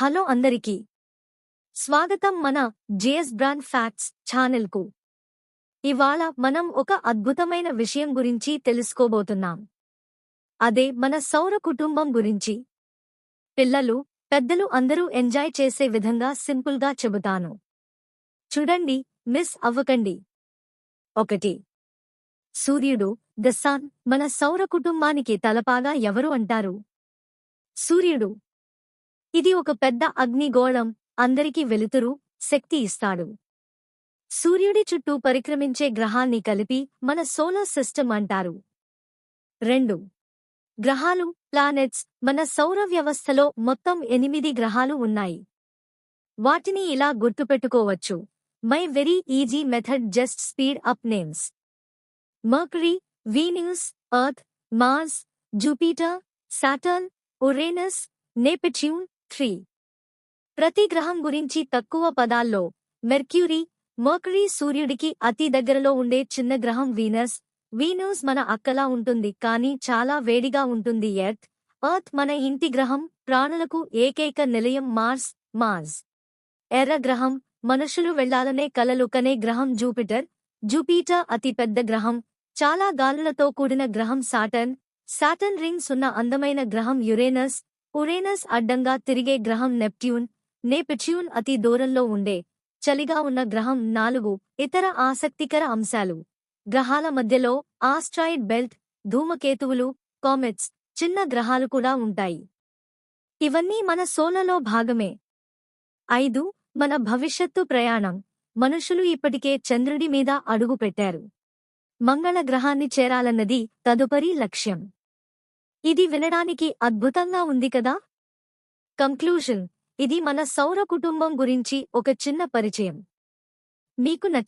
Hello అందరికీ. స్వాగతం మన జేఎస్ బ్రాండ్ ఫ్యాక్ట్స్ ఛానల్కు. ఇవాళ మనం ఒక అద్భుతమైన విషయం గురించి తెలుసుకోబోతున్నాం. అదే మన సౌర కుటుంబం గురించి. పిల్లలు పెద్దలు అందరూ ఎంజాయ్ చేసే విధంగా సింపుల్గా చెబుతాను. చూడండి మిస్ అవ్వకండి. ఒకటి. సూర్యుడు ద సన్ మన సౌర కుటుంబానికి తలపాగా ఎవరు అంటారు? సూర్యుడు ఇది ఒక పెద్ద అగ్నిగోళం అందరికీ వెలుతురు శక్తి ఇస్తాడు. సూర్యుడి చుట్టూ పరిక్రమించే గ్రహాన్ని కలిపి మన సోలార్ సిస్టమ్ అంటారు. రెండు. గ్రహాలు ప్లానెట్స్. మన సౌర వ్యవస్థలో మొత్తం ఎనిమిది గ్రహాలు ఉన్నాయి. వాటిని ఇలా గుర్తుపెట్టుకోవచ్చు. My very easy method just speed up names Mercury Venus Earth Mars Jupiter Saturn Uranus Neptune three. ప్రతి గ్రహం గురించి తక్కువ పదాల్లో మెర్క్యూరీ మర్కరీ సూర్యుడికి అతి దగ్గరలో ఉండే చిన్న గ్రహం వీనస్. వీనస్ మన అక్కలా ఉంటుంది కానీ చాలా వేడిగా ఉంటుంది ఎర్త్. ఎర్త్ మన ఇంటి గ్రహం ప్రాణులకు ఏకైక నిలయం మార్స్ మార్స్. ఎర్ర గ్రహం మనుషులు వెళ్ళాలనే కలలు కనే గ్రహం జూపిటర్. జూపిటర్ అతి పెద్ద గ్రహం. చాలా గాలులతో కూడిన గ్రహం సాటర్న్. సాటర్న్ రింగ్స్ ఉన్న అందమైన గ్రహం యురేనస్. ఉరేనస్ అడ్డంగా తిరిగే గ్రహం నెప్ట్యూన్ నేపెట్యూన్ అతి దూరంలో ఉండే చలిగా ఉన్న గ్రహం నాలుగు ఇతర ఆసక్తికర అంశాలు. గ్రహాల మధ్యలో ఆస్ట్రాయిడ్ బెల్ట్ ధూమకేతువులు కామెట్స్ చిన్న గ్రహాలు కూడా ఉంటాయి. ఇవన్నీ మన సోలలో భాగమే. ఐదు మన భవిష్యత్తు ప్రయాణం. మనుషులు ఇప్పటికే చంద్రుడి మీద అడుగు పెట్టారు మంగళ గ్రహాన్ని చేరాలన్నది తదుపరి లక్ష్యం. ఇది వినడానికి అద్భుతంగా ఉంది కదా? కంక్లూషన్ ఇది మన సౌర కుటుంబం గురించి ఒక చిన్న పరిచయం. మీకు నచ్చి